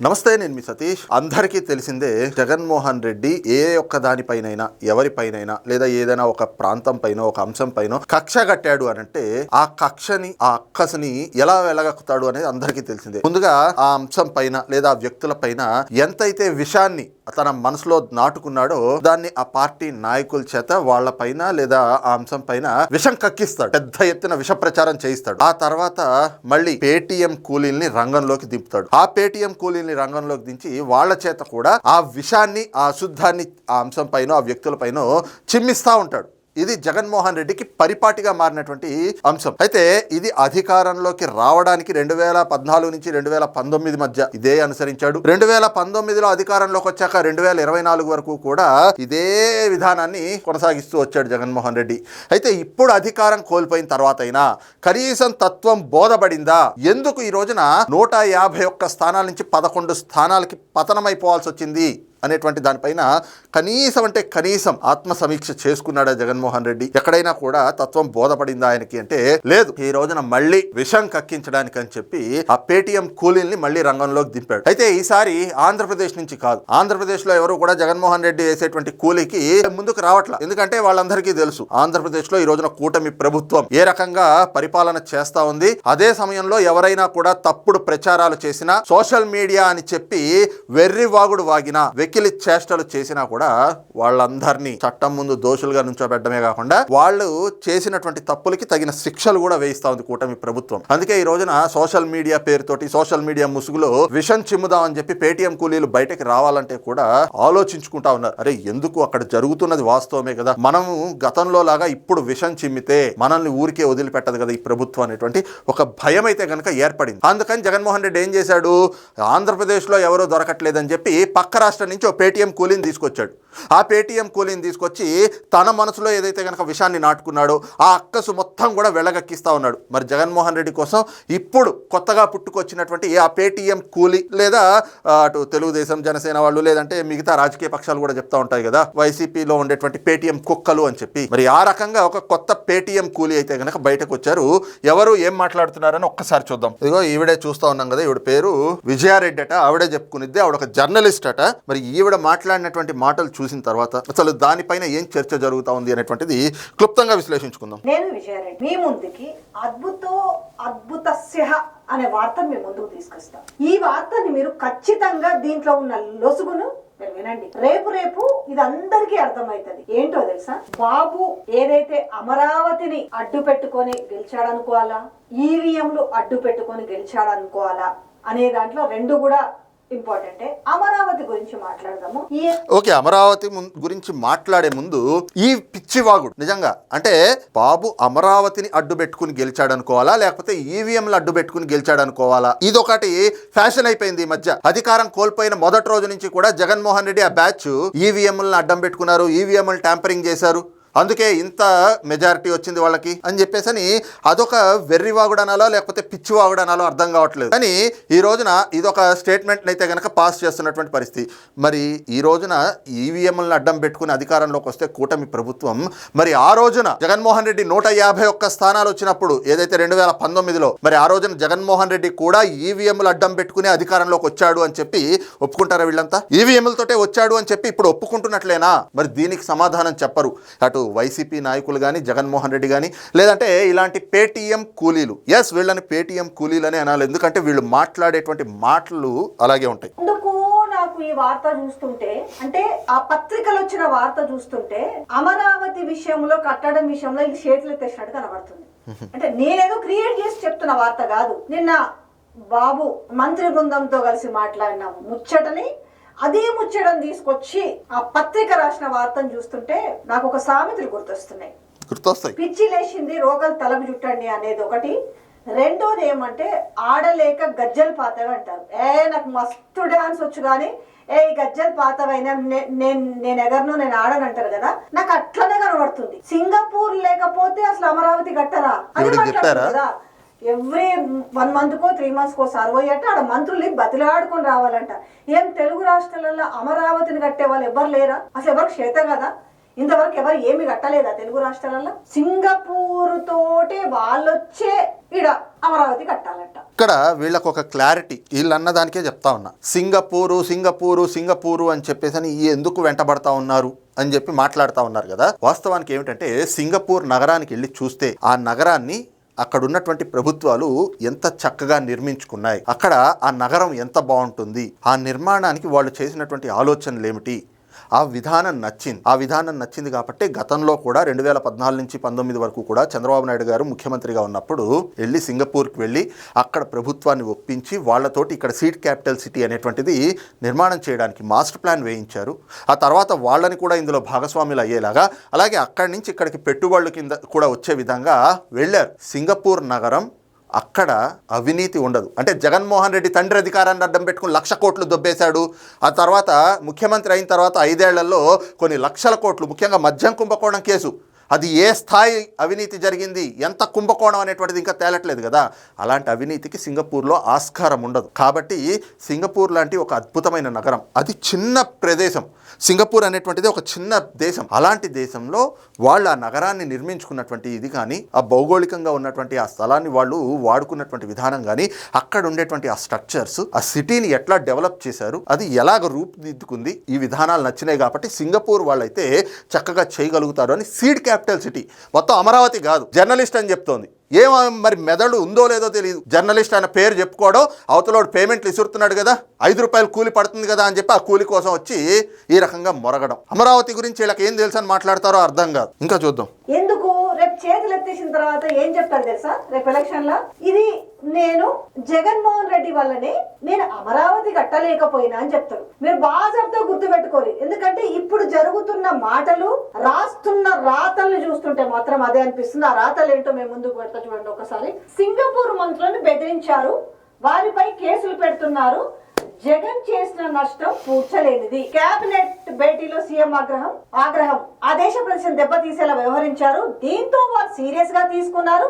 నమస్తే నేను మీ సతీష్. అందరికీ తెలిసిందే జగన్మోహన్ రెడ్డి ఏ ఒక్క దానిపైనైనా ఎవరిపైనైనా లేదా ఏదైనా ఒక ప్రాంతం పైన ఒక అంశం పైన కక్ష కట్టాడు అని అంటే ఆ కక్షని ఆ అక్కసని ఎలా వెలగక్కుతాడు అనేది అందరికీ తెలిసిందే. ముందుగా ఆ అంశం పైన లేదా ఆ వ్యక్తుల పైన ఎంతైతే విషాన్ని తన మనసులో నాటుకున్నాడో దాన్ని ఆ పార్టీ నాయకుల చేత వాళ్ళ పైన లేదా ఆ అంశం పైన విషం కక్కిస్తాడు. పెద్ద ఎత్తున విష ప్రచారం చేయిస్తాడు. ఆ తర్వాత మళ్ళీ పేటీఎం కూలీల్ని రంగంలోకి దింపుతాడు. ఆ పేటీఎం కూలీల్ని రంగంలోకి దించి వాళ్ళ చేత కూడా ఆ విషాన్ని ఆ అశుద్ధాన్ని ఆ అంశం పైన ఆ వ్యక్తుల పైన ఉంటాడు. ఇది జగన్మోహన్ రెడ్డికి పరిపాటిగా మారినటువంటి అంశం. అయితే ఇది అధికారంలోకి రావడానికి రెండు వేల పద్నాలుగు నుంచి రెండు వేల పంతొమ్మిది మధ్య ఇదే అనుసరించాడు. రెండు వేల పంతొమ్మిదిలో అధికారంలోకి వచ్చాక రెండు వేల ఇరవై నాలుగు వరకు కూడా ఇదే విధానాన్ని కొనసాగిస్తూ వచ్చాడు జగన్మోహన్ రెడ్డి. అయితే ఇప్పుడు అధికారం కోల్పోయిన తర్వాత అయినా కనీసం తత్వం బోధపడిందా? ఎందుకు ఈ రోజున నూట యాభై ఒక్క స్థానాల నుంచి పదకొండు స్థానాలకి పతనమైపోవాల్సి వచ్చింది? అనేటువంటి దానిపైన కనీసం అంటే కనీసం ఆత్మ సమీక్ష చేసుకున్నాడా జగన్మోహన్ రెడ్డి? ఎక్కడైనా కూడా తత్వం బోధపడిందా ఆయనకి అంటే లేదు. ఈ రోజున మళ్ళీ విషం కక్కించడానికి అని చెప్పి ఆ పేటీఎం కూలీల్ని మళ్ళీ రంగంలోకి దింపాడు. అయితే ఈసారి ఆంధ్రప్రదేశ్ నుంచి కాదు. ఆంధ్రప్రదేశ్లో ఎవరు కూడా జగన్మోహన్ రెడ్డి వేసేటువంటి కూలీకి ముందుకు రావట్లా. ఎందుకంటే వాళ్ళందరికీ తెలుసు ఆంధ్రప్రదేశ్లో ఈ రోజున కూటమి ప్రభుత్వం ఏ రకంగా పరిపాలన చేస్తా ఉంది. అదే సమయంలో ఎవరైనా కూడా తప్పుడు ప్రచారాలు చేసినా సోషల్ మీడియా అని చెప్పి వెర్రి వాగుడు వాగినా వెకిలి చేష్టలు చేసినా కూడా వాళ్ళందరినీ చట్టం ముందు దోషులుగా నుంచోబెట్టడమే కాకుండా వాళ్ళు చేసినటువంటి తప్పులకి తగిన శిక్షలు కూడా వేయిస్తా ఉంది కూటమి ప్రభుత్వం. అందుకే ఈ రోజున సోషల్ మీడియా పేరుతోటి సోషల్ మీడియా ముసుగులో విషం చిమ్ముదాం అని చెప్పి పేటీఎం కూలీలు బయటకు రావాలంటే కూడా ఆలోచించుకుంటా ఉన్నారు. అరే ఎందుకు అక్కడ జరుగుతున్నది వాస్తవమే కదా? మనము గతంలో లాగా ఇప్పుడు విషం చిమ్మితే మనల్ని ఊరికే వదిలిపెట్టదు కదా ఈ ప్రభుత్వం అనేటువంటి ఒక భయం అయితే కనుక ఏర్పడింది. అందుకని జగన్మోహన్ రెడ్డి ఏం చేశాడు? ఆంధ్రప్రదేశ్లో ఎవరో దొరకట్లేదని చెప్పి పక్క రాష్ట్రం నుంచి ఒక పేటీఎం కూలీని తీసుకొచ్చాడు. ఆ పేటీఎం కూలీని తీసుకొచ్చి తన మనసులో ఏదైతే కనుక విషాన్ని నాటుకున్నాడో ఆ అక్కసు మొత్తం కూడా వెళ్ళగక్కిస్తూ ఉన్నాడు. మరి జగన్మోహన్ రెడ్డి కోసం ఇప్పుడు కొత్తగా పుట్టుకొచ్చినటువంటి ఆ పేటీఎం కూలీ లేదా అటు తెలుగుదేశం జనసేన వాళ్ళు లేదంటే మిగతా రాజకీయ పక్షాలు కూడా చెప్తా ఉంటాయి కదా వైసీపీలో ఉండేటువంటి పేటీఎం కుక్కలు అని చెప్పి. మరి ఆ రకంగా ఒక కొత్త పేటీఎం కూలీ అయితే కనుక బయటకు వచ్చారు ఎవరు ఏం మాట్లాడుతున్నారని ఒక్కసారి చూద్దాం. ఇదిగో ఈవిడే చూస్తా ఉన్నాం కదా ఈవిడ పేరు విజయారెడ్డి అట. ఆవిడే చెప్పుకునిద్ది. ఆవిడ ఒక జర్నలిస్ట్ అట. మరి ఈవిడ మాట్లాడినటువంటి మాటలు చూసిన తర్వాత అసలు దానిపైన ఏం చర్చ జరుగుతా ఉంది అనేటువంటిది క్లుప్తంగా విశ్లేషించుకుందాం. నేను విజయారెడ్డి. మీ ముందుకి అద్భుతో అద్భుతస్య అనే వార్త మీ ముందుకు తీసుకొస్తా. ఈ వార్తని మీరు ఖచ్చితంగా దీంట్లో ఉన్న లొసుగును మీరు వినండి. రేపు రేపు ఇది అందరికీ అర్థమవుతుంది. ఏంటో తెలుసా? బాబు ఏదైతే అమరావతిని అడ్డు పెట్టుకొని గెలిచాడనుకోవాలా? ఈవీఎంలు అడ్డు పెట్టుకొని గెలిచాడనుకోవాలా? అనే దాంట్లో రెండు కూడా ఇంపార్టెంటే అమరావతి గురించి మాట్లాడదాము. ఓకే అమరావతి గురించి మాట్లాడే ముందు ఈ పిచ్చివాగుడు నిజంగా అంటే బాబు అమరావతిని అడ్డు పెట్టుకుని గెలిచాడు అనుకోవాలా లేకపోతే ఈవీఎంలు అడ్డు పెట్టుకుని గెలిచాడు అనుకోవాలా ఇదొకటి ఫ్యాషన్ అయిపోయింది ఈ మధ్య. అధికారం కోల్పోయిన మొదటి రోజు నుంచి కూడా జగన్మోహన్ రెడ్డి ఆ బ్యాచ్ ఈవీఎంలను అడ్డం పెట్టుకున్నారు ఈవీఎంలు ట్యాంపరింగ్ చేశారు. అందుకే ఇంత మెజారిటీ వచ్చింది వాళ్ళకి అని చెప్పేసి అని అదొక వెర్రి వాగుడనాలో లేకపోతే పిచ్చి వాగుడనాలో అర్థం కావట్లేదు. కానీ ఈ రోజున ఇదొక స్టేట్మెంట్ అయితే కనుక పాస్ చేస్తున్నటువంటి పరిస్థితి. మరి ఈ రోజున ఈవీఎంలను అడ్డం పెట్టుకుని అధికారంలోకి వస్తే కూటమి ప్రభుత్వం మరి ఆ రోజున జగన్మోహన్ రెడ్డి నూట యాభై ఒక్క స్థానాలు వచ్చినప్పుడు ఏదైతే రెండు వేల పంతొమ్మిదిలో మరి ఆ రోజున జగన్మోహన్ రెడ్డి కూడా ఈవీఎంలు అడ్డం పెట్టుకుని అధికారంలోకి వచ్చాడు అని చెప్పి ఒప్పుకుంటారా వీళ్ళంతా? ఈవీఎంలతోటే వచ్చాడు అని చెప్పి ఇప్పుడు ఒప్పుకుంటున్నట్లేనా? మరి దీనికి సమాధానం చెప్పరు. అటు వైసీపీ నాయకులు కానీ జగన్మోహన్ రెడ్డి కానీ లేదంటే ఇలాంటి పేటీఎం కూలీలు. ఎస్ వీళ్ళని పేటీఎం కూలీలనే అనాలి. ఎందుకంటే వీళ్ళు మాట్లాడేటువంటి మాటలు అలాగే ఉంటాయి. నాకు ఈ వార్త చూస్తుంటే అంటే ఆ పత్రికలు వచ్చిన వార్త చూస్తుంటే అమరావతి విషయంలో కట్టడం విషయంలో ఇది చేతులు తెచ్చినట్టు కనబడుతుంది. అంటే నేనేదో క్రియేట్ చేసి చెప్తున్న వార్త కాదు. నిన్న బాబు మంత్రి బృందంతో కలిసి మాట్లాడిన. ముచ్చటని అదే ముచ్చటను తీసుకొచ్చి ఆ పత్రిక రాసిన వార్తను చూస్తుంటే నాకు ఒక సామెతలు గుర్తొస్తున్నాయి. గుర్తొస్తాయి. పిచ్చి లేచింది రోగలు తలకు చుట్టండి అనేది ఒకటి. రెండోది ఏమంటే ఆడలేక గజ్జలు పాతవి అంటారు. ఏ నాకు మస్తు డాన్స్ వచ్చు కానీ ఏ ఈ గజ్జలు పాతవైనా నేను నేను ఎగరను నేను ఆడను అంటారు కదా నాకు అట్లనే కనబడుతుంది. సింగపూర్ లేకపోతే అసలు అమరావతి కట్టరా? అది మాట్లాడుతుంది? కదా. ఎవ్రీ వన్ మంత్ కో త్రీ మంత్స్కో సర్వే అంటే ఆడ మంత్రులు బతిలాడుకొని రావాలంట. ఏం తెలుగు రాష్ట్రాలలో అమరావతిని కట్టే వాళ్ళు ఎవరు లేరా? అసలు ఎవరికి క్షేత కదా? ఇంతవరకు ఎవరు ఏమి కట్టలేదా తెలుగు రాష్ట్రాలలో సింగపూర్ తోటే వాళ్ళొచ్చే ఇడ అమరావతి కట్టాలంట. ఇక్కడ వీళ్ళకు ఒక క్లారిటీ వీళ్ళు అన్నదానికే చెప్తా ఉన్నా. సింగపూరు సింగపూరు సింగపూరు అని చెప్పేసి అని ఎందుకు వెంటబడతా ఉన్నారు అని చెప్పి మాట్లాడుతూ ఉన్నారు కదా. వాస్తవానికి ఏమిటంటే సింగపూర్ నగరానికి వెళ్ళి చూస్తే ఆ నగరాన్ని అక్కడ ఉన్నటువంటి ప్రభుత్వాలు ఎంత చక్కగా నిర్మించుకున్నాయి. అక్కడ ఆ నగరం ఎంత బాగుంటుంది. ఆ నిర్మాణానికి వాళ్ళు చేసినటువంటి ఆలోచనలు ఏమిటి ఆ విధానం నచ్చింది. ఆ విధానం నచ్చింది కాబట్టి గతంలో కూడా రెండు వేల పద్నాలుగు నుంచి పంతొమ్మిది వరకు కూడా చంద్రబాబు నాయుడు గారు ముఖ్యమంత్రిగా ఉన్నప్పుడు వెళ్ళి సింగపూర్కి వెళ్ళి అక్కడ ప్రభుత్వాన్ని ఒప్పించి వాళ్ళతోటి ఇక్కడ సీట్ క్యాపిటల్ సిటీ అనేటువంటిది నిర్మాణం చేయడానికి మాస్టర్ ప్లాన్ వేయించారు. ఆ తర్వాత వాళ్ళని కూడా ఇందులో భాగస్వాములు అయ్యేలాగా అలాగే అక్కడి నుంచి ఇక్కడికి పెట్టుబడుల కింద కూడా వచ్చే విధంగా వెళ్ళారు. సింగపూర్ నగరం అక్కడ అవినీతి ఉండదు. అంటే జగన్మోహన్ రెడ్డి తండ్రి అధికారాన్ని అడ్డం పెట్టుకుని లక్ష కోట్లు దొబ్బేశాడు. ఆ తర్వాత ముఖ్యమంత్రి అయిన తర్వాత ఐదేళ్ళలో కొన్ని లక్షల కోట్లు ముఖ్యంగా మద్యం కుంభకోణం కేసు. అది ఏ స్థాయి అవినీతి జరిగింది? ఎంత కుంభకోణం అనేటువంటిది ఇంకా తేలట్లేదు కదా. అలాంటి అవినీతికి సింగపూర్లో ఆస్కారం ఉండదు. కాబట్టి సింగపూర్ లాంటి ఒక అద్భుతమైన నగరం. అది చిన్న ప్రదేశం. సింగపూర్ అనేటువంటిది ఒక చిన్న దేశం. అలాంటి దేశంలో వాళ్ళు ఆ నగరాన్ని నిర్మించుకున్నటువంటి ఇది కానీ ఆ భౌగోళికంగా ఉన్నటువంటి ఆ స్థలాన్ని వాళ్ళు వాడుకున్నటువంటి విధానం కానీ అక్కడ ఉండేటువంటి ఆ స్ట్రక్చర్స్ ఆ సిటీని ఎట్లా డెవలప్ చేశారు అది ఎలాగ రూపుదిద్దుకుంది ఈ విధానాలు నచ్చినాయి కాబట్టి సింగపూర్ వాళ్ళైతే చక్కగా చేయగలుగుతారు అని సీడ్ క్యాపిటల్ సిటీ. మొత్తం అమరావతి కాదు జర్నలిస్ట్ అని చెప్తోంది. ఏం మరి మెదడు ఉందో లేదో తెలియదు జర్నలిస్ట్ అనే పేరు చెప్పుకోవడం అవతలోడు పేమెంట్లు ఇసురుతున్నాడు కదా ఐదు రూపాయలు కూలి పడుతుంది కదా అని చెప్పి ఆ కూలి కోసం వచ్చి ఈ రకంగా మొరగడం. అమరావతి గురించి వీళ్ళకి ఏం తెలుసు అని మాట్లాడతారో అర్థం కాదు. ఇంకా చూద్దాం. ఎందుకు? చేతులు ఎత్తేసిన తర్వాత ఏం చెప్తారు తెలుసా? రేపు ఎలక్షన్లో? ఇది నేను జగన్మోహన్ రెడ్డి వల్లనే నేను అమరావతి కట్టలేకపోయినా అని చెప్తారు. మీరు బాజాబ్తో గుర్తు పెట్టుకోరు ఎందుకంటే ఇప్పుడు జరుగుతున్న మాటలు రాస్తున్న రాతల్ని చూస్తుంటే మాత్రం అదే అనిపిస్తుంది. ఆ రాతలు ఏంటో మేము ముందుకు పెడతా చూడండి ఒకసారి. సింగపూర్ మంత్రులను బెదిరించారు. వారిపై కేసులు పెడుతున్నారు. జగన్ చేసిన నష్టం పూడ్చలేనిది. కేబినెట్ భేటీలో సీఎం ఆగ్రహం ఆగ్రహం. ఆ దేశ ప్రదేశం దెబ్బతీసేలా వ్యవహరించారు. దీంతో వారు సీరియస్గా తీసుకున్నారు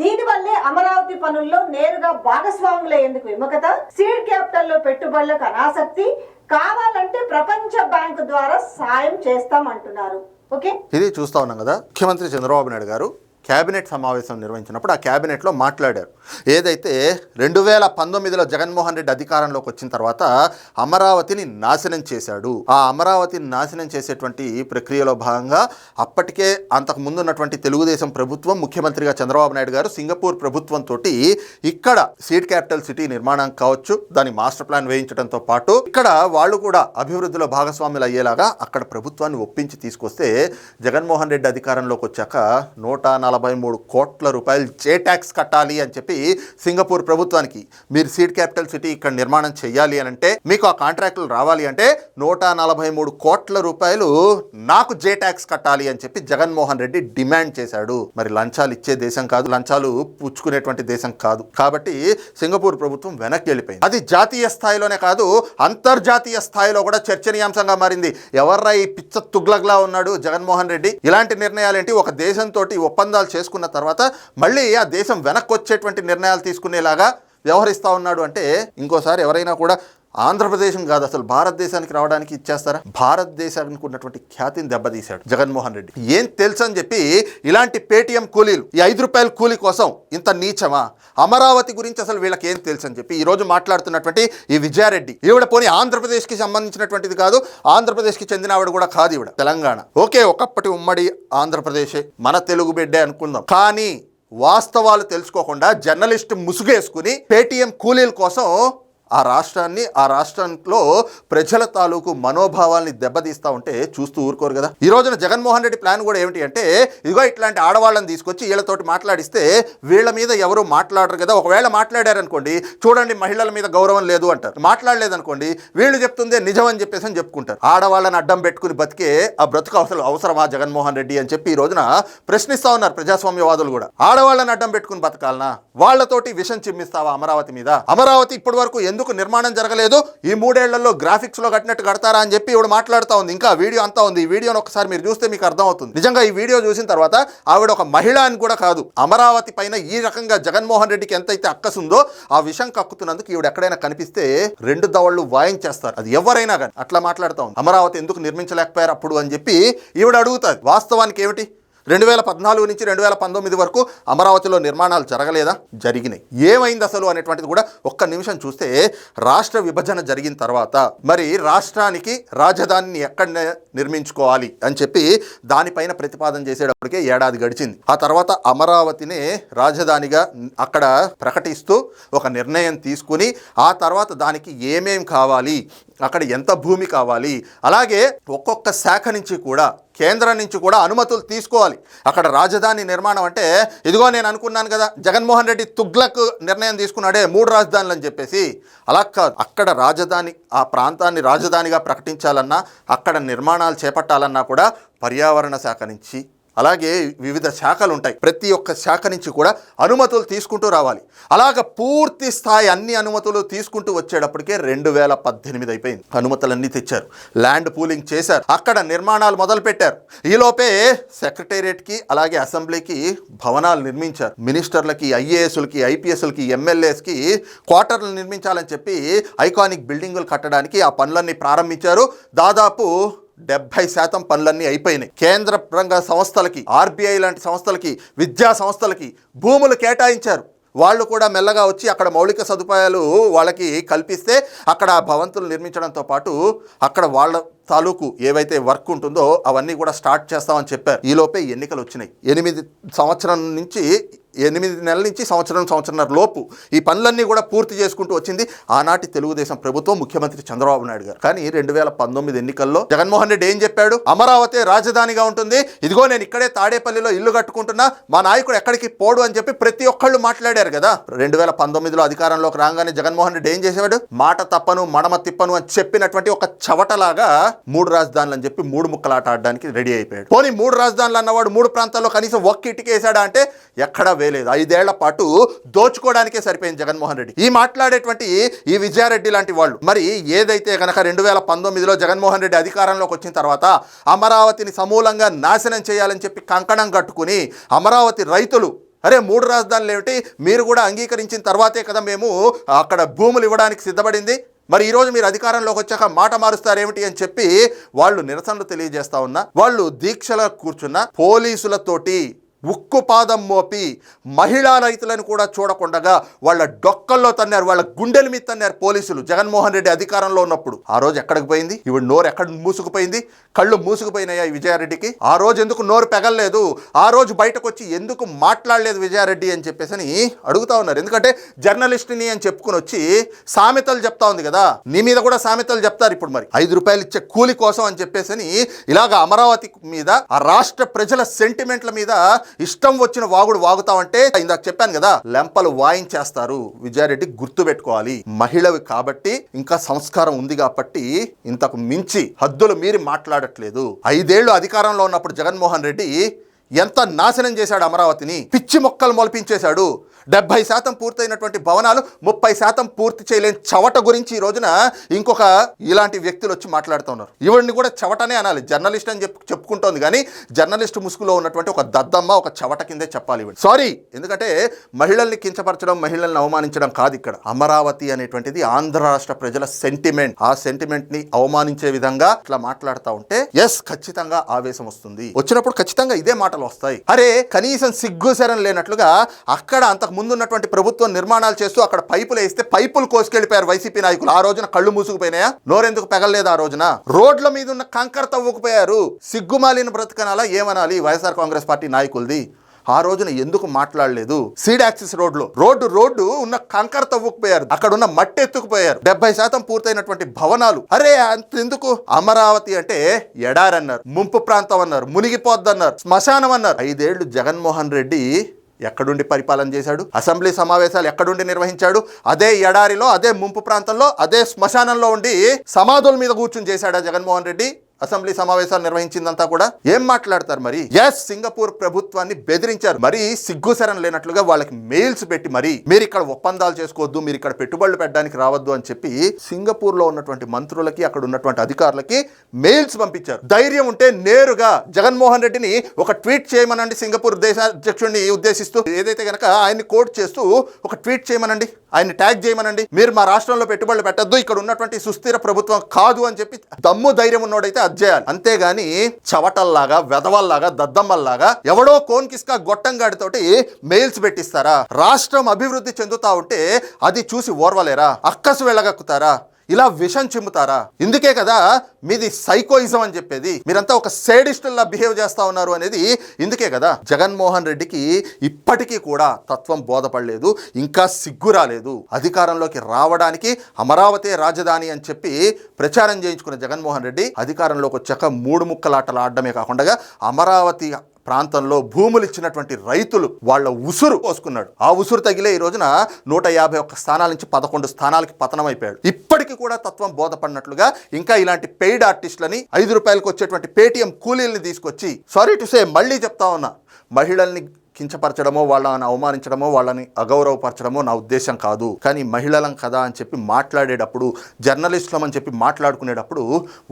దీనివల్లే అమరావతి పనుల్లో నేరుగా భాగస్వాములయ్యేందుకు విముఖత? సీడ్ క్యాపిటల్లో పెట్టుబడులకు అనాసక్తి. కావాలంటే ప్రపంచ బ్యాంకు ద్వారా సాయం చేస్తామంటున్నారు. ఓకే? ఇది చూస్తా ఉన్నాం కదా. ముఖ్యమంత్రి చంద్రబాబు నాయుడు గారు కేబినెట్ సమావేశం నిర్వహించినప్పుడు ఆ క్యాబినెట్లో మాట్లాడారు. ఏదైతే రెండు వేల పంతొమ్మిదిలో జగన్మోహన్ రెడ్డి అధికారంలోకి వచ్చిన తర్వాత అమరావతిని నాశనం చేశాడు. ఆ అమరావతిని నాశనం చేసేటువంటి ప్రక్రియలో భాగంగా అప్పటికే అంతకు ముందు ఉన్నటువంటి తెలుగుదేశం ప్రభుత్వం ముఖ్యమంత్రిగా చంద్రబాబు నాయుడు గారు సింగపూర్ ప్రభుత్వంతో ఇక్కడ సీడ్ క్యాపిటల్ సిటీ నిర్మాణం కావచ్చు దాని మాస్టర్ ప్లాన్ వేయించడంతో పాటు ఇక్కడ వాళ్ళు కూడా అభివృద్ధిలో భాగస్వాములు అయ్యేలాగా అక్కడ ప్రభుత్వాన్ని ఒప్పించి తీసుకొస్తే జగన్మోహన్ రెడ్డి అధికారంలోకి వచ్చాక నూట నలభై నలభై మూడు కోట్ల రూపాయలు జే ట్యాక్స్ కట్టాలి అని చెప్పి సింగపూర్ ప్రభుత్వానికి మీరు సీడ్ క్యాపిటల్ సిటీ ఇక్కడ నిర్మాణం చేయాలి అని అంటే మీకు ఆ కాంట్రాక్టులు రావాలి అంటే నూట నలభై మూడు కోట్ల రూపాయలు నాకు జే ట్యాక్స్ కట్టాలి అని చెప్పి జగన్మోహన్ రెడ్డి డిమాండ్ చేశాడు. మరి లంచాలు ఇచ్చే దేశం కాదు లంచాలు పుచ్చుకునేటువంటి దేశం కాదు. కాబట్టి సింగపూర్ ప్రభుత్వం వెనక్కి వెళ్ళిపోయింది. అది జాతీయ స్థాయిలోనే కాదు అంతర్జాతీయ స్థాయిలో కూడా చర్చనీయాంశంగా మారింది. ఎవర్రా ఈ పిచ్చ తుగ్లగ్లా ఉన్నాడు జగన్మోహన్ రెడ్డి? ఇలాంటి నిర్ణయాలు ఏంటి ఒక దేశంతో ఒప్పందాలు చేసుకున్న తర్వాత మళ్ళీ ఆ దేశం వెనక్కి వచ్చేటువంటి నిర్ణయాలు తీసుకునేలాగా వ్యవహరిస్తూ ఉన్నాడు. అంటే ఇంకోసారి ఎవరైనా కూడా ఆంధ్రప్రదేశం కాదు అసలు భారతదేశానికి రావడానికి ఇచ్చేస్తారా? భారతదేశానికి ఉన్నటువంటి ఖ్యాతిని దెబ్బతీశాడు జగన్మోహన్ రెడ్డి. ఏం తెలుసు అని చెప్పి ఇలాంటి పేటీఎం కూలీలు ఈ ఐదు రూపాయల కూలీ కోసం ఇంత నీచమా? అమరావతి గురించి అసలు వీళ్ళకి ఏం తెలుసు అని చెప్పి ఈరోజు మాట్లాడుతున్నటువంటి ఈ విజయారెడ్డి. ఈవిడ పోనీ ఆంధ్రప్రదేశ్కి సంబంధించినటువంటిది కాదు ఆంధ్రప్రదేశ్కి చెందిన ఆవిడ కూడా కాదు ఈవిడ. తెలంగాణ. ఓకే ఒకప్పటి ఉమ్మడి ఆంధ్రప్రదేశే. మన తెలుగు బిడ్డే అనుకుందాం. కానీ వాస్తవాలు తెలుసుకోకుండా జర్నలిస్ట్ ముసుగేసుకుని పేటీఎం కూలీల కోసం ఆ రాష్ట్రాన్ని ఆ రాష్ట్రంలో ప్రజల తాలూకు మనోభావాల్ని దెబ్బతీస్తా ఉంటే చూస్తూ ఊరుకోరు కదా. ఈ రోజున జగన్మోహన్ రెడ్డి ప్లాన్ కూడా ఏమిటి అంటే ఇదిగో ఇట్లాంటి ఆడవాళ్ళని తీసుకొచ్చి వీళ్ళతోటి మాట్లాడిస్తే వీళ్ళ మీద ఎవరు మాట్లాడరు కదా. ఒకవేళ మాట్లాడారనుకోండి చూడండి మహిళల మీద గౌరవం లేదు అంటారు. మాట్లాడలేదనుకోండి వీళ్ళు చెప్తుందే నిజం అని చెప్పేసి అని చెప్పుకుంటారు. ఆడవాళ్ళని అడ్డం పెట్టుకుని బతికే ఆ బ్రతుకు అవసరం అవసరమా జగన్మోహన్ రెడ్డి అని చెప్పి ఈ రోజున ప్రశ్నిస్తా ఉన్నారు ప్రజాస్వామ్యవాదులు కూడా. ఆడవాళ్ళని అడ్డం పెట్టుకుని బతకాలనా? వాళ్ళతోటి విషం చిమ్మిస్తావా అమరావతి మీద? అమరావతి ఇప్పటి వరకు ఎందుకు నిర్మాణం జరగలేదు? ఈ మూడేళ్ళలో గ్రాఫిక్స్లో కట్టినట్టు కడతారా అని చెప్పి ఇవిడ మాట్లాడుతూ ఉంది. ఇంకా వీడియో అంతా ఉంది. ఈ వీడియోని ఒకసారి మీరు చూస్తే మీకు అర్థమవుతుంది. నిజంగా ఈ వీడియో చూసిన తర్వాత ఆవిడ ఒక మహిళ అని కూడా కాదు అమరావతి పైన ఈ రకంగా జగన్మోహన్ రెడ్డికి ఎంతైతే అక్కసుందో ఆ విషయం కక్కుతున్నందుకు ఈవిడ ఎక్కడైనా కనిపిస్తే రెండు దవళ్ళు వాయించేస్తారు అది ఎవరైనా కానీ. అట్లా మాట్లాడుతూ ఉంది. అమరావతి ఎందుకు నిర్మించలేకపోయారు అప్పుడు అని చెప్పి ఈవిడ అడుగుతారు వాస్తవానికి ఏమిటి? రెండు వేల పద్నాలుగు నుంచి రెండు వేల పంతొమ్మిది వరకు అమరావతిలో నిర్మాణాలు జరగలేదా? జరిగినాయి. ఏమైంది అసలు అనేటువంటిది కూడా ఒక్క నిమిషం చూస్తే రాష్ట్ర విభజన జరిగిన తర్వాత మరి రాష్ట్రానికి రాజధానిని ఎక్కడ నిర్మించుకోవాలి అని చెప్పి దానిపైన ప్రతిపాదన చేసేటప్పటికే ఏడాది గడిచింది. ఆ తర్వాత అమరావతినే రాజధానిగా అక్కడ ప్రకటిస్తూ ఒక నిర్ణయం తీసుకుని ఆ తర్వాత దానికి ఏమేం కావాలి? అక్కడ ఎంత భూమి కావాలి? అలాగే ఒక్కొక్క శాఖ నుంచి కూడా కేంద్రం నుంచి కూడా అనుమతులు తీసుకోవాలి. అక్కడ రాజధాని నిర్మాణం అంటే ఇదిగో నేను అనుకున్నాను కదా జగన్మోహన్ రెడ్డి తుగ్లక్ నిర్ణయం తీసుకున్నాడే మూడు రాజధానులు అని చెప్పేసి. అలా కాదు. అక్కడ రాజధాని ఆ ప్రాంతాన్ని రాజధానిగా ప్రకటించాలన్నా అక్కడ నిర్మాణాలు చేపట్టాలన్నా కూడా పర్యావరణ శాఖ నుంచి అలాగే వివిధ శాఖలు ఉంటాయి. ప్రతి ఒక్క శాఖ నుంచి కూడా అనుమతులు తీసుకుంటూ రావాలి. అలాగ పూర్తి స్థాయి అన్ని అనుమతులు తీసుకుంటూ వచ్చేటప్పటికే రెండు వేల పద్దెనిమిది అయిపోయింది. అనుమతులన్నీ తెచ్చారు. ల్యాండ్ పూలింగ్ చేశారు. అక్కడ నిర్మాణాలు మొదలు పెట్టారు ఈలోపే సెక్రటేరియట్కి అలాగే అసెంబ్లీకి భవనాలు నిర్మించారు. మినిస్టర్లకి ఐఏఎస్లకి ఐపీఎస్లకి ఎమ్మెల్యేస్కి క్వార్టర్లు నిర్మించాలని చెప్పి ఐకానిక్ బిల్డింగులు కట్టడానికి ఆ పనులన్నీ ప్రారంభించారు. దాదాపు డెబ్బై శాతం పనులన్నీ అయిపోయినాయి. కేంద్ర రంగ సంస్థలకి ఆర్బీఐ లాంటి సంస్థలకి విద్యా సంస్థలకి భూములు కేటాయించారు. వాళ్ళు కూడా మెల్లగా వచ్చి అక్కడ మౌలిక సదుపాయాలు వాళ్ళకి కల్పిస్తే అక్కడ భవంతులు నిర్మించడంతో పాటు అక్కడ వాళ్ళ తాలూకు ఏవైతే వర్క్ ఉంటుందో అవన్నీ కూడా స్టార్ట్ చేస్తామని చెప్పారు. ఈలోపే ఎన్నికలు వచ్చినాయి. ఎనిమిది సంవత్సరం నుంచి ఎనిమిది నెలల నుంచి సంవత్సరం సంవత్సరంన్నర లోపు ఈ పనులన్నీ కూడా పూర్తి చేసుకుంటూ వచ్చింది. ఆనాటి తెలుగుదేశం ప్రభుత్వం ముఖ్యమంత్రి చంద్రబాబు నాయుడు గారు. కానీ రెండు వేల పంతొమ్మిది ఎన్నికల్లో జగన్మోహన్ రెడ్డి ఏం చెప్పాడు? అమరావతి రాజధానిగా ఉంటుంది. ఇదిగో నేను ఇక్కడే తాడేపల్లిలో ఇల్లు కట్టుకుంటున్నా. మా నాయకుడు ఎక్కడికి పోడు అని చెప్పి ప్రతి ఒక్కళ్ళు మాట్లాడారు కదా. రెండు వేల పంతొమ్మిదిలో అధికారంలోకి రాగానే జగన్మోహన్ రెడ్డి ఏం చేసేవాడు మాట తప్పను మడమ తిప్పను అని చెప్పినటువంటి ఒక చవటలాగా మూడు రాజధానులు అని చెప్పి మూడు ముక్కలాట ఆడడానికి రెడీ అయిపోయాడు. పోనీ మూడు రాజధానులు అన్నవాడు మూడు ప్రాంతాల్లో కనీసం ఒక్క ఇటుకేసాడా అంటే ఎక్కడ వేయలేదు ఐదేళ్ళ పాటు దోచుకోవడానికే సరిపోయింది జగన్మోహన్ రెడ్డి. ఈ మాట్లాడేటువంటి ఈ విజయారెడ్డి లాంటి వాళ్ళు మరి ఏదైతే గనక రెండు వేల పంతొమ్మిదిలో జగన్మోహన్ రెడ్డి అధికారంలోకి వచ్చిన తర్వాత అమరావతిని సమూలంగా నాశనం చేయాలని చెప్పి కంకణం కట్టుకుని అమరావతి రైతులు అరే మూడు రాజధానులు ఏమిటి? మీరు కూడా అంగీకరించిన తర్వాతే కదా మేము అక్కడ భూములు ఇవ్వడానికి సిద్ధపడింది. మరి ఈరోజు మీరు అధికారంలోకి వచ్చాక మాట మారుస్తారేమిటి అని చెప్పి వాళ్ళు నిరసనలు తెలియజేస్తా ఉన్నా వాళ్ళు దీక్షలో కూర్చున్న పోలీసులతోటి ఉక్కు పాదం మోపి మహిళా రైతులను కూడా చూడకుండగా వాళ్ళ డొక్కల్లో తన్నారు వాళ్ళ గుండెల మీద తన్నారు పోలీసులు. జగన్మోహన్ రెడ్డి అధికారంలో ఉన్నప్పుడు ఆ రోజు ఎక్కడికి పోయింది? ఇవి నోరు ఎక్కడ మూసుకుపోయింది? కళ్ళు మూసుకుపోయినాయా విజయారెడ్డికి? ఆ రోజు ఎందుకు నోరు పెగలలేదు? ఆ రోజు బయటకు వచ్చి ఎందుకు మాట్లాడలేదు విజయారెడ్డి అని చెప్పేసి అని అడుగుతా ఉన్నారు. ఎందుకంటే జర్నలిస్ట్ని అని చెప్పుకుని వచ్చి సామెతలు చెప్తా ఉంది కదా. నీ మీద కూడా సామెతలు చెప్తారు ఇప్పుడు మరి. ఐదు రూపాయలు ఇచ్చే కూలి కోసం అని చెప్పేసి అని ఇలాగ అమరావతి మీద ఆ రాష్ట్ర ప్రజల సెంటిమెంట్ల మీద ఇష్టం వచ్చిన వాగుడు వాగుతామంటే ఇందాక చెప్పాను కదా లెంపలు వాయించేస్తారు. విజయారెడ్డి గుర్తు పెట్టుకోవాలి. మహిళవి కాబట్టి ఇంకా సంస్కారం ఉంది కాబట్టి ఇంతకు మించి హద్దులు మీరి మాట్లాడట్లేదు. ఐదేళ్ళు అధికారంలో ఉన్నప్పుడు జగన్మోహన్ రెడ్డి ఎంత నాశనం చేశాడు అమరావతిని. పిచ్చి మొక్కలు మొలిపించేశాడు. డెబ్బై శాతం పూర్తయినటువంటి భవనాలు ముప్పై శాతం పూర్తి చేయలేని చవట గురించి ఈ రోజున ఇంకొక ఇలాంటి వ్యక్తులు వచ్చి మాట్లాడుతున్నారు ఈవిడిని కూడా చవటనే అనాలి. జర్నలిస్ట్ అని చెప్పు చెప్పుకుంటోంది కానీ జర్నలిస్ట్ ముసుగులో ఉన్నటువంటి ఒక దద్దమ్మ ఒక చవట కిందే చెప్పాలి సారీ ఎందుకంటే మహిళల్ని కించపరచడం మహిళల్ని అవమానించడం కాదు ఇక్కడ. అమరావతి అనేటువంటిది ఆంధ్ర రాష్ట్ర ప్రజల సెంటిమెంట్ ఆ సెంటిమెంట్ని అవమానించే విధంగా ఇట్లా మాట్లాడుతూ ఉంటే ఎస్ ఖచ్చితంగా ఆవేశం వస్తుంది. వచ్చినప్పుడు ఖచ్చితంగా ఇదే మాటలు వస్తాయి. అరే కనీసం సిగ్గుశరం లేనట్లుగా అక్కడ అంతకు ముందున్నటువంటి ప్రభుత్వం నిర్మాణాలు చేస్తూ అక్కడ పైపులు వేస్తే పైపులు కోసుకెళ్ళిపోయారు వైసీపీ నాయకులు. ఆ రోజున కళ్ళు మూసుకుపోయినాయా? నోరెందుకు పెగలలేదు ఆ రోజున? రోడ్ల మీద ఉన్న కంకర తవ్వుకుపోయారు. సిగ్గుమాలిన బ్రతకనాలా ఏమనాలి? వైఎస్ఆర్ కాంగ్రెస్ పార్టీ నాయకులది. ఆ రోజున ఎందుకు మాట్లాడలేదు? సీడ్ యాక్సిస్ రోడ్లో రోడ్డు రోడ్డు ఉన్న కంకర తవ్వుకుపోయారు. అక్కడ ఉన్న మట్టి ఎత్తుకుపోయారు. డెబ్బై శాతం పూర్తయినటువంటి భవనాలు. అరే అంత ఎందుకు అమరావతి అంటే ఎడారన్నారు. ముంపు ప్రాంతం అన్నారు. మునిగిపోద్దన్నారు. శ్మశానం అన్నారు. ఐదేళ్ళు జగన్మోహన్ రెడ్డి ఎక్కడుండి పరిపాలన చేశాడు? అసెంబ్లీ సమావేశాలు ఎక్కడుండి నిర్వహించాడు? అదే ఎడారిలో అదే ముంపు ప్రాంతంలో అదే శ్మశానంలో ఉండి సమాధుల మీద కూర్చుని చేశాడా జగన్మోహన్ రెడ్డి? అసెంబ్లీ సమావేశాలు నిర్వహించిందంతా కూడా ఏం మాట్లాడతారు మరి? ఎస్ సింగపూర్ ప్రభుత్వాన్ని బెదిరించారు. మరి సిగ్గుసరం లేనట్లుగా వాళ్ళకి మెయిల్స్ పెట్టి మరి మీరు ఇక్కడ ఒప్పందాలు చేసుకోవద్దు మీరు ఇక్కడ పెట్టుబడులు పెట్టడానికి రావద్దు అని చెప్పి సింగపూర్లో ఉన్నటువంటి మంత్రులకి అక్కడ ఉన్నటువంటి అధికారులకి మెయిల్స్ పంపించారు. ధైర్యం ఉంటే నేరుగా జగన్మోహన్ రెడ్డిని ఒక ట్వీట్ చేయమనండి సింగపూర్ దేశాధ్యక్షుడిని ఉద్దేశిస్తూ. ఏదైతే గనక ఆయన్ని కోట్ చేస్తూ ఒక ట్వీట్ చేయమనండి ఆయన్ని ట్యాగ్ చేయమనండి. మీరు మా రాష్ట్రంలో పెట్టుబడులు పెట్టద్దు ఇక్కడ ఉన్నటువంటి సుస్థిర ప్రభుత్వం కాదు అని చెప్పి దమ్ము ధైర్యం ఉన్నోడైతే అది చేయాలి. అంతేగాని చవటల్లాగా వెదవల్లాగా దద్దమ్మల్లాగా ఎవడో కోన్ కిస్కా గొట్టంగాడితోటి మెయిల్స్ పెట్టిస్తారా? రాష్ట్రం అభివృద్ధి చెందుతా ఉంటే అది చూసి ఓర్వలేరా? అక్కసు వెళ్ళగక్కుతారా? ఇలా విషం చిమ్ముతారా? ఇందుకే కదా మీది సైకోయిజం అని చెప్పేది. మీరంతా ఒక సేడిస్టుల్లా బిహేవ్ చేస్తా ఉన్నారు అనేది ఇందుకే కదా. జగన్మోహన్ రెడ్డికి ఇప్పటికీ కూడా తత్వం బోధపడలేదు ఇంకా సిగ్గు రాలేదు. అధికారంలోకి రావడానికి అమరావతి రాజధాని అని చెప్పి ప్రచారం చేయించుకున్న జగన్మోహన్ రెడ్డి అధికారంలోకి వచ్చాక మూడు ముక్కలాటలు ఆడడమే కాకుండా అమరావతి ప్రాంతంలో భూములు ఇచ్చినటువంటి రైతులు వాళ్ళ ఉసురు పోసుకున్నాడు. ఆ ఉసురు తగిలే ఈ రోజున నూట యాభై ఒక్క స్థానాల నుంచి పదకొండు స్థానాలకి పతనం అయిపోయాడు ఇప్పటికీ కూడా తత్వం బోధపడినట్లుగా ఇంకా ఇలాంటి పెయిడ్ ఆర్టిస్టులని ఐదు రూపాయలకు వచ్చేటువంటి పేటీఎం కూలీల్ని తీసుకొచ్చి సారీ టు సే మళ్ళీ చెప్తా ఉన్నా. మహిళల్ని కించపరచడమో వాళ్ళని అవమానించడమో వాళ్ళని అగౌరవపరచడమో నా ఉద్దేశం కాదు. కానీ మహిళలం కదా అని చెప్పి మాట్లాడేటప్పుడు జర్నలిస్టులం అని చెప్పి మాట్లాడుకునేటప్పుడు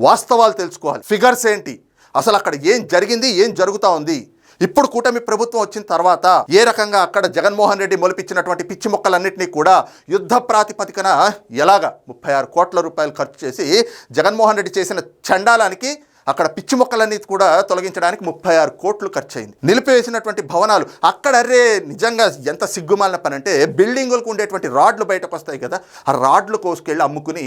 వాస్తవాలు తెలుసుకోవాలి. ఫిగర్స్ ఏంటి? అసలు అక్కడ ఏం జరిగింది ఏం జరుగుతూ ఉంది? ఇప్పుడు కూటమి ప్రభుత్వం వచ్చిన తర్వాత ఏ రకంగా అక్కడ జగన్మోహన్ రెడ్డి మొలిపించినటువంటి పిచ్చి మొక్కలన్నింటినీ కూడా యుద్ధ ప్రాతిపదికన ఎలాగా ముప్పై ఆరు కోట్ల రూపాయలు ఖర్చు చేసి జగన్మోహన్ రెడ్డి చేసిన చండాలానికి అక్కడ పిచ్చి మొక్కలన్నీ కూడా తొలగించడానికి ముప్పై ఆరు కోట్లు ఖర్చు అయింది నిలిపివేసినటువంటి భవనాలు అక్కడ అరే నిజంగా ఎంత సిగ్గుమాలిన పని అంటే బిల్డింగులకు ఉండేటువంటి రాడ్లు బయటకు వస్తాయి కదా ఆ రాడ్లు కోసుకెళ్ళి అమ్ముకుని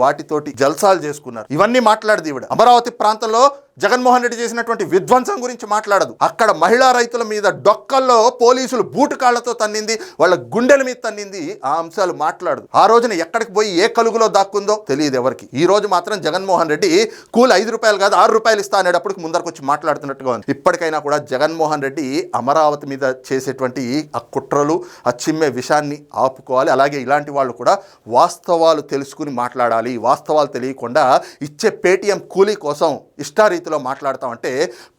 వాటితోటి జల్సాలు చేసుకున్నారు. ఇవన్నీ మాట్లాడదు ఇవిడ అమరావతి ప్రాంతంలో జగన్మోహన్ రెడ్డి చేసినటువంటి విధ్వంసం గురించి మాట్లాడదు. అక్కడ మహిళా రైతుల మీద డొక్కల్లో పోలీసులు బూటు కాళ్ళతో తన్నింది వాళ్ళ గుండెల మీద తన్నింది ఆ అంశాలు మాట్లాడదు. ఆ రోజున ఎక్కడికి పోయి ఏ కలుగులో దాక్కుందో తెలియదు ఎవరికి. ఈ రోజు మాత్రం జగన్మోహన్ రెడ్డి కూలి ఐదు రూపాయలు కాదు ఆరు రూపాయలు ఇస్తా అనేటప్పటికి ముందరకు వచ్చి మాట్లాడుతున్నట్టుగా ఉంది. ఇప్పటికైనా కూడా జగన్మోహన్ రెడ్డి అమరావతి మీద చేసేటువంటి ఆ కుట్రలు ఆ చిమ్మే విషయాన్ని ఆపుకోవాలి. అలాగే ఇలాంటి వాళ్ళు కూడా వాస్తవాలు తెలుసుకుని మాట్లాడాలి. వాస్తవాలు తెలియకుండా ఇచ్చే పేటీఎం కూలీ కోసం ఇష్టారీతిలో మాట్లాడతామంటే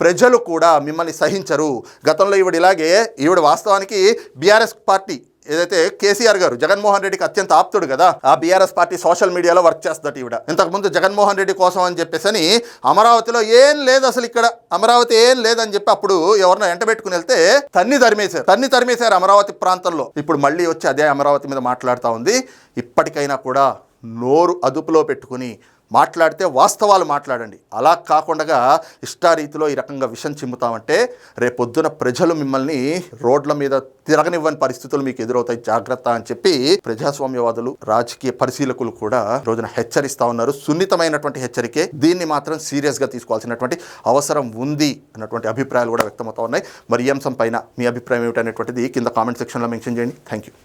ప్రజలు కూడా మిమ్మల్ని సహించరు. గతంలో ఈవిడ ఇలాగే ఈవిడ వాస్తవానికి బీఆర్ఎస్ పార్టీ ఏదైతే కేసీఆర్ గారు జగన్మోహన్ రెడ్డికి అత్యంత ఆప్తుడు కదా ఆ బీఆర్ఎస్ పార్టీ సోషల్ మీడియాలో వర్క్ చేస్తుందట ఈవిడ. ఇంతకుముందు జగన్మోహన్ రెడ్డి కోసం అని చెప్పేసి అమరావతిలో ఏం లేదు అసలు ఇక్కడ. అమరావతి ఏం లేదని చెప్పి అప్పుడు ఎవరినో ఎంటబెట్టుకుని వెళ్తే తన్ని తరిమేశారు. తన్ని తరిమేశారు అమరావతి ప్రాంతంలో. ఇప్పుడు మళ్ళీ వచ్చి అదే అమరావతి మీద మాట్లాడుతూ ఉంది. ఇప్పటికైనా కూడా నోరు అదుపులో పెట్టుకుని మాట్లాడితే వాస్తవాలు మాట్లాడండి. అలా కాకుండా ఇష్టారీతిలో ఈ రకంగా విషం చిమ్ముతామంటే రేపొద్దున ప్రజలు మిమ్మల్ని రోడ్ల మీద తిరగనివ్వని పరిస్థితులు మీకు ఎదురవుతాయి. జాగ్రత్త అని చెప్పి ప్రజాస్వామ్యవాదులు రాజకీయ పరిశీలకులు కూడా రోజున హెచ్చరిస్తా ఉన్నారు. సున్నితమైనటువంటి హెచ్చరికే దీన్ని మాత్రం సీరియస్గా తీసుకోవాల్సినటువంటి అవసరం ఉంది అన్నటువంటి అభిప్రాయాలు కూడా వ్యక్తమవుతా ఉన్నాయి. మరి ఈ అంశం పైన మీ అభిప్రాయం ఏమిటనేటువంటిది కింద కామెంట్ సెక్షన్లో మెన్షన్ చేయండి. Thank you